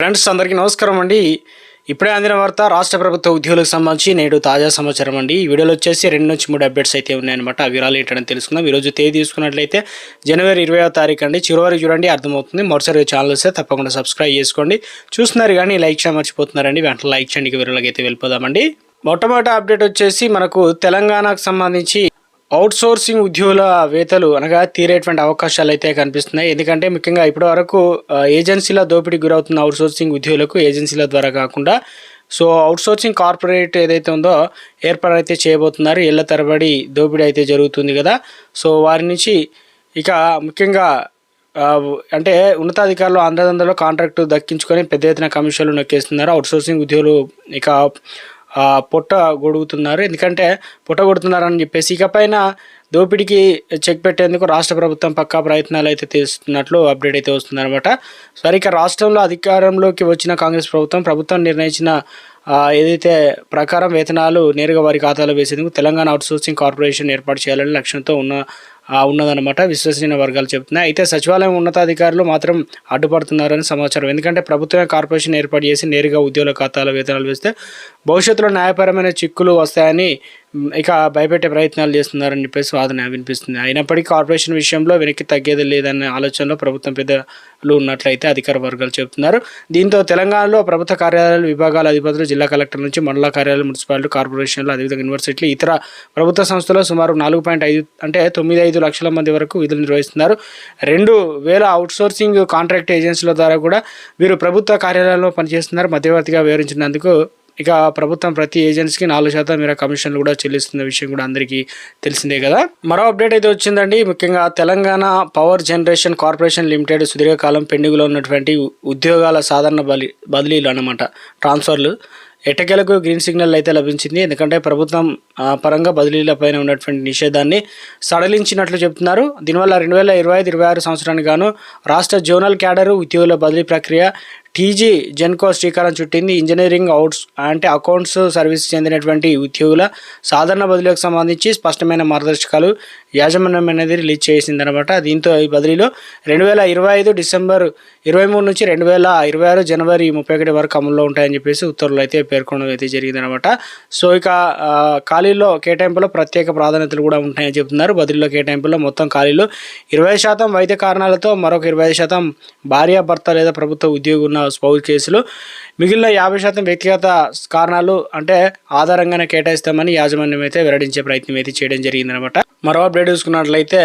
Friends అందరికీ నమస్కారం అండి. ఇప్పుడే అందిన వార్త రాష్ట్ర ప్రభుత్వ ఉద్యోగులకు సంబంధించి నేడు తాజా సమాచారం అండి. ఈ వీడియోలో వచ్చేసి రెండు నుంచి మూడు అప్డేట్స్ అయితే ఉన్నాయన్నమాట. ఆ వివరాలు ఏంటని తెలుసుకుందాం. ఈరోజు తేదీ తీసుకున్నట్లయితే జనవరి ఇరవై తారీఖు అండి. చివరి చూడండి అర్థమవుతుంది. మరోసారి ఛానల్ వస్తే తప్పకుండా సబ్స్క్రైబ్ చేసుకోండి. చూస్తున్నారు కానీ లైక్ చేయడం మర్చిపోతున్నారండి. వెంటనే లైక్ చేయండి. వీరలోకి అయితే వెళ్ళిపోదామండి. మొట్టమొదటి అప్డేట్ వచ్చేసి మనకు తెలంగాణకు సంబంధించి అవుట్సోర్సింగ్ ఉద్యోగుల వేతలు అనగా తీరేటువంటి అవకాశాలు అయితే కనిపిస్తున్నాయి. ఎందుకంటే ముఖ్యంగా ఇప్పటి వరకు ఏజెన్సీల దోపిడీకి గురవుతున్న అవుట్ సోర్సింగ్ ఉద్యోగులకు ఏజెన్సీల ద్వారా కాకుండా సో అవుట్ సోర్సింగ్ కార్పొరేట్ ఏదైతే ఉందో ఏర్పాటు అయితే చేయబోతున్నారు ఏళ్ళ తరబడి దోపిడీ అయితే జరుగుతుంది కదా. సో వారి నుంచి ఇక ముఖ్యంగా అంటే ఉన్నతాధికారులు అందదందలో కాంట్రాక్టు దక్కించుకొని పెద్ద ఎత్తున కమిషన్లు నొక్కేస్తున్నారు. అవుట్సోర్సింగ్ ఉద్యోగులు ఇక పొట్ట గొడుగుతున్నారు. ఎందుకంటే పొట్ట కొడుతున్నారని చెప్పేసి ఇకపైన దోపిడీకి చెక్ పెట్టేందుకు రాష్ట్ర ప్రభుత్వం పక్కా ప్రయత్నాలు అయితే తీస్తున్నట్లు అప్డేట్ అయితే వస్తుందన్నమాట. సరే ఇక రాష్ట్రంలో అధికారంలోకి వచ్చిన కాంగ్రెస్ ప్రభుత్వం ప్రభుత్వం నిర్ణయించిన ఏదైతే ప్రకారం వేతనాలు నేరుగా వారి ఖాతాలో వేసేందుకు తెలంగాణ అవుట్సోర్సింగ్ కార్పొరేషన్ ఏర్పాటు చేయాలని లక్ష్యంతో ఉన్న ఉన్నదన్నమాట. విశ్వసనీయ వర్గాలు చెబుతున్నాయి. అయితే సచివాలయం ఉన్నతాధికారులు మాత్రం అడ్డుపడుతున్నారని సమాచారం. ఎందుకంటే ప్రభుత్వమే కార్పొరేషన్ ఏర్పాటు చేసి నేరుగా ఉద్యోగుల ఖాతాలో వేతనాలు వేస్తే భవిష్యత్తులో న్యాయపరమైన చిక్కులు వస్తాయని ఇక భయపెట్టే ప్రయత్నాలు చేస్తున్నారని చెప్పేసి వాదన వినిపిస్తుంది. అయినప్పటికీ కార్పొరేషన్ విషయంలో వెనక్కి తగ్గేది లేదనే ఆలోచనలో ప్రభుత్వం పెద్దలు ఉన్నట్లయితే అధికార వర్గాలు చెబుతున్నారు. దీంతో తెలంగాణలో ప్రభుత్వ కార్యాలయాలు విభాగాల అధిపతులు జిల్లా కలెక్టర్ నుంచి మండల కార్యాలయాలు మున్సిపాలిటీ కార్పొరేషన్లు అదేవిధంగా యూనివర్సిటీలు ఇతర ప్రభుత్వ సంస్థలు సుమారు నాలుగు పాయింట్ ఐదు అంటే తొమ్మిది ఐదు లక్షల మంది వరకు విధులు నిర్వహిస్తున్నారు. రెండు వేల అవుట్సోర్సింగ్ కాంట్రాక్ట్ ఏజెన్సీల ద్వారా కూడా వీరు ప్రభుత్వ కార్యాలయాల్లో పనిచేస్తున్నారు. మధ్యవర్తిగా వివరించినందుకు ఇక ప్రభుత్వం ప్రతి ఏజెన్సీకి నాలుగు శాతం మేర కమిషన్లు కూడా చెల్లిస్తున్న విషయం కూడా అందరికీ తెలిసిందే కదా. మరో అప్డేట్ అయితే వచ్చిందండి. ముఖ్యంగా Telangana power generation corporation limited సుదీర్ఘకాలం పెండింగ్లో ఉన్నటువంటి ఉద్యోగాల సాధారణ బలి బదిలీలు అన్నమాట. ట్రాన్స్ఫర్లు. ఎట్టకేలకు గ్రీన్ సిగ్నల్ అయితే లభించింది. ఎందుకంటే ప్రభుత్వం పరంగా బదిలీలపైన ఉన్నటువంటి నిషేధాన్ని సడలించినట్లు చెప్తున్నారు. దీనివల్ల రెండు వేల ఇరవై ఐదు ఇరవై ఆరు సంవత్సరానికి గాను రాష్ట్ర జోనల్ క్యాడరు ఉద్యోగుల బదిలీ ప్రక్రియ టీజీ జెన్కో శ్రీకారం చుట్టింది. ఇంజనీరింగ్ అవుట్స్ అంటే అకౌంట్స్ సర్వీస్ చెందినటువంటి ఉద్యోగుల సాధారణ బదిలీలకు సంబంధించి స్పష్టమైన మార్గదర్శకాలు యాజమాన్యం అనేది రిలీజ్ చేసింది అనమాట దీంతో ఈ బదిలీలో రెండు వేల ఇరవై ఐదు డిసెంబర్ ఇరవై మూడు నుంచి రెండు వేల ఇరవై ఆరు జనవరి ముప్పై ఒకటి వరకు అమల్లో ఉంటాయని చెప్పేసి ఉత్తర్వులు అయితే పేర్కొనడం అయితే జరిగిందనమాట సో ఇక ఖాళీలో కేటాయింపులో ప్రత్యేక ప్రాధాన్యతలు కూడా ఉంటాయని చెప్తున్నారు. బదిలీలో కేటాయింపులో మొత్తం ఖాళీలు ఇరవై శాతం వైద్య కారణాలతో మరొక ఇరవై శాతం భార్యాభర్త లేదా ప్రభుత్వ ఉద్యోగి ఉన్న స్పౌజ్ కేసులు. మిగిలిన యాభై శాతం వ్యక్తిగత కారణాలు అంటే ఆధారంగానే కేటాయిస్తామని యాజమాన్యం అయితే వెల్లడించే ప్రయత్నం అయితే చేయడం జరిగిందనమాట మరో అప్డేట్ చూసుకున్నట్లయితే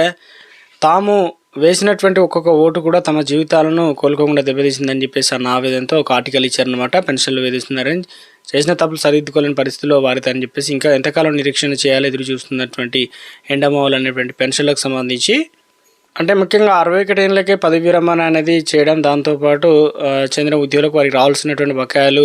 తాము వేసినటువంటి ఒక్కొక్క ఓటు కూడా తమ జీవితాలను కోలుకోకుండా దెబ్బతీసిందని చెప్పేసి అన్న ఆవేదనతో ఒక ఆర్టికల్ ఇచ్చారనమాట పెన్షన్లు వేధిస్తున్నారని చేసిన తప్పులు సరిదిద్దుకోలేని పరిస్థితిలో వారితో అని చెప్పేసి ఇంకా ఎంతకాలం నిరీక్షణ చేయాలి ఎదురు చూస్తున్నటువంటి ఎండమోవల్ అనేటువంటి పెన్షన్లకు సంబంధించి అంటే ముఖ్యంగా అరవై ఒకటి ఏళ్ళకే పదవి విరమణ అనేది చేయడం దాంతోపాటు చెందిన ఉద్యోగులకు వారికి రావాల్సినటువంటి బకాయిలు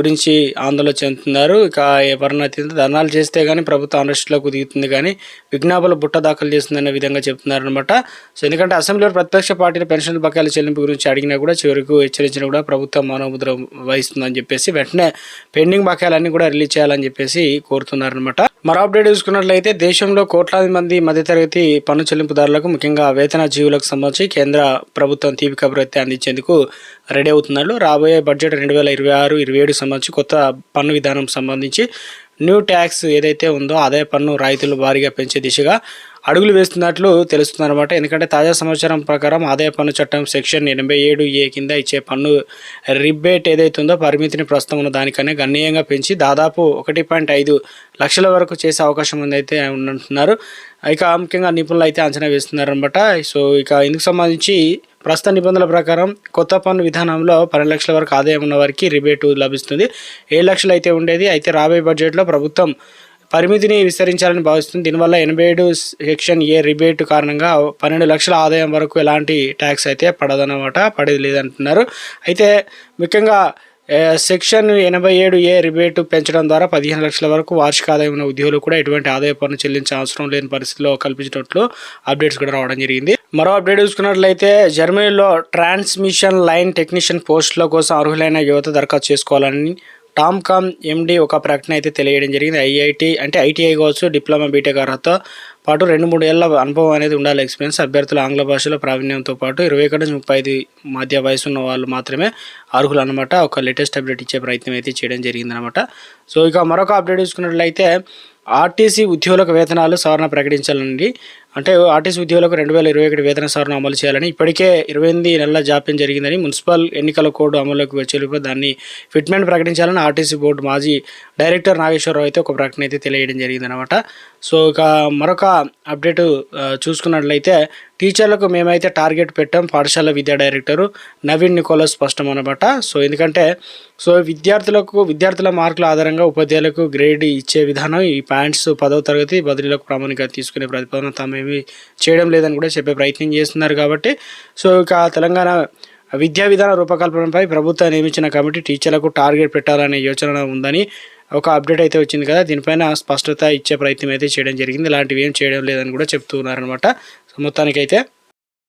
గురించి ఆందోళన చెందుతున్నారు. ఇక ఎవరన్నా తింటే ధర్నాలు చేస్తే కానీ ప్రభుత్వం అరెస్టులోకి దిగుతుంది కానీ విజ్ఞాపనలు బుట్ట దాఖలు చేస్తుందనే విధంగా చెప్తున్నారు అనమాట సో ఎందుకంటే అసెంబ్లీలో ప్రతిపక్ష పార్టీల పెన్షన్ బకాయిల చెల్లింపు గురించి అడిగినా కూడా చివరికి హెచ్చరించినా కూడా ప్రభుత్వం మానవముద్ర వహిస్తుందని చెప్పేసి వెంటనే పెండింగ్ బకాయిలన్నీ కూడా రిలీజ్ చేయాలని చెప్పేసి కోరుతున్నారనమాట మరో అప్డేట్ చూసుకున్నట్లయితే దేశంలో కోట్లాది మంది మధ్యతరగతి పన్ను చెల్లింపుదారులకు ముఖ్యంగా వేతన జీవులకు సంబంధించి కేంద్ర ప్రభుత్వం తీపి కబురు అందించేందుకు రెడీ అవుతున్నారు. రాబోయే బడ్జెట్ రెండు వేల ఇరవై ఆరు ఇరవై ఏడు సంబంధించి కొత్త పన్ను విధానం సంబంధించి న్యూ ట్యాక్స్ ఏదైతే ఉందో ఆదాయ పన్ను రాయితీలు భారీగా పెంచే దిశగా అడుగులు వేస్తున్నట్లు తెలుస్తుందన్నమాట. ఎందుకంటే తాజా సమాచారం ప్రకారం ఆదాయ పన్ను చట్టం సెక్షన్ ఎనభై ఏడు ఏ కింద ఇచ్చే పన్ను రిబేట్ ఏదైతుందో పరిమితిని ప్రస్తుతం ఉన్న దానికన్నా గణనీయంగా పెంచి దాదాపు ఒకటి పాయింట్ ఐదు లక్షల వరకు చేసే అవకాశం ఉందైతే ఉంటున్నారు ఇక ముఖ్యంగా నిపుణులు అయితే అంచనా వేస్తున్నారనమాట సో ఇక ఇందుకు సంబంధించి ప్రస్తుత నిబంధనల ప్రకారం కొత్త పన్ను విధానంలో పన్నెండు లక్షల వరకు ఆదాయం ఉన్న వారికి రిబేటు లభిస్తుంది. ఏడు లక్షలు అయితే ఉండేది. అయితే రాబోయే బడ్జెట్లో ప్రభుత్వం పరిమితిని విస్తరించాలని భావిస్తుంది. దీనివల్ల ఎనభై ఏడు సెక్షన్ ఏ రిబేట్ కారణంగా పన్నెండు లక్షల ఆదాయం వరకు ఎలాంటి ట్యాక్స్ అయితే పడదన్నమాట పడేది లేదంటున్నారు. అయితే ముఖ్యంగా సెక్షన్ ఎనభై ఏడు ఏ రిబేటు పెంచడం ద్వారా పదిహేను లక్షల వరకు వార్షిక ఆదాయం ఉన్న ఉద్యోగులు కూడా ఎటువంటి ఆదాయ పన్ను చెల్లించే అవసరం లేని పరిస్థితిలో కల్పించినట్లు అప్డేట్స్ కూడా రావడం జరిగింది. మరో అప్డేట్ చూసుకున్నట్లయితే జర్మనీలో ట్రాన్స్మిషన్ లైన్ టెక్నీషియన్ పోస్టుల కోసం అర్హులైన యువత దరఖాస్తు చేసుకోవాలని టామ్కామ్ ఎండి ఒక ప్రకటన అయితే తెలియడం జరిగింది. ఐఐటి అంటే ఐటీఐ కావచ్చు డిప్లొమా బీటెక్ అర్హత పాటు రెండు మూడు ఏళ్ళ అనుభవం అనేది ఉండాలి. ఎక్స్పీరియన్స్ అభ్యర్థులు ఆంగ్ల భాషలో ప్రావీణ్యంతో పాటు ఇరవై ఒకటి నుంచి ముప్పై ఐదు మధ్య వయసు ఉన్న వాళ్ళు మాత్రమే అర్హులు అనమాట ఒక లేటెస్ట్ అప్డేట్ ఇచ్చే ప్రయత్నం అయితే చేయడం జరిగిందనమాట సో ఇక మరొక అప్డేట్ చూసుకున్నట్లయితే ఆర్టీసీ ఉద్యోగులకు వేతనాలు సవరణ ప్రకటించాలండి. అంటే ఆర్టీసీ ఉద్యోగులకు రెండు వేల ఇరవై ఒకటి వేతన సవరణ అమలు చేయాలని ఇప్పటికే ఇరవై ఎనిమిది నెలల జాప్యం జరిగిందని మున్సిపల్ ఎన్నికల కోడ్ అమలులోకి వచ్చేలోపు దాన్ని ఫిట్మెంట్ ప్రకటించాలని ఆర్టీసీ బోర్డు మాజీ డైరెక్టర్ నాగేశ్వరరావు అయితే ఒక ప్రకటన అయితే తెలియడం జరిగిందనమాట సో ఇక మరొక అప్డేట్ చూసుకున్నట్లయితే టీచర్లకు మేమైతే టార్గెట్ పెట్టాం పాఠశాల విద్యా డైరెక్టరు నవీన్ నికోలస్ స్పష్టం అనమాట సో ఎందుకంటే సో విద్యార్థులకు విద్యార్థుల మార్కుల ఆధారంగా ఉపాధ్యాయులకు గ్రేడ్ ఇచ్చే విధానం ఈ పాయింట్స్ పదవ తరగతి బదిలీలకు ప్రామాణికత తీసుకునే ప్రతిపాదన తామేమి చేయడం లేదని కూడా చెప్పే ప్రయత్నం చేస్తున్నారు కాబట్టి సో ఇక తెలంగాణ విద్యా విధాన రూపకల్పనపై ప్రభుత్వం నియమించిన కమిటీ టీచర్లకు టార్గెట్ పెట్టాలనే యోచన ఉందని ఒక అప్డేట్ అయితే వచ్చింది కదా దీనిపైన స్పష్టత ఇచ్చే ప్రయత్నం అయితే చేయడం జరిగింది. ఇలాంటివి ఏం చేయడం లేదని కూడా చెప్తున్నారు అనమాట మొత్తానికైతే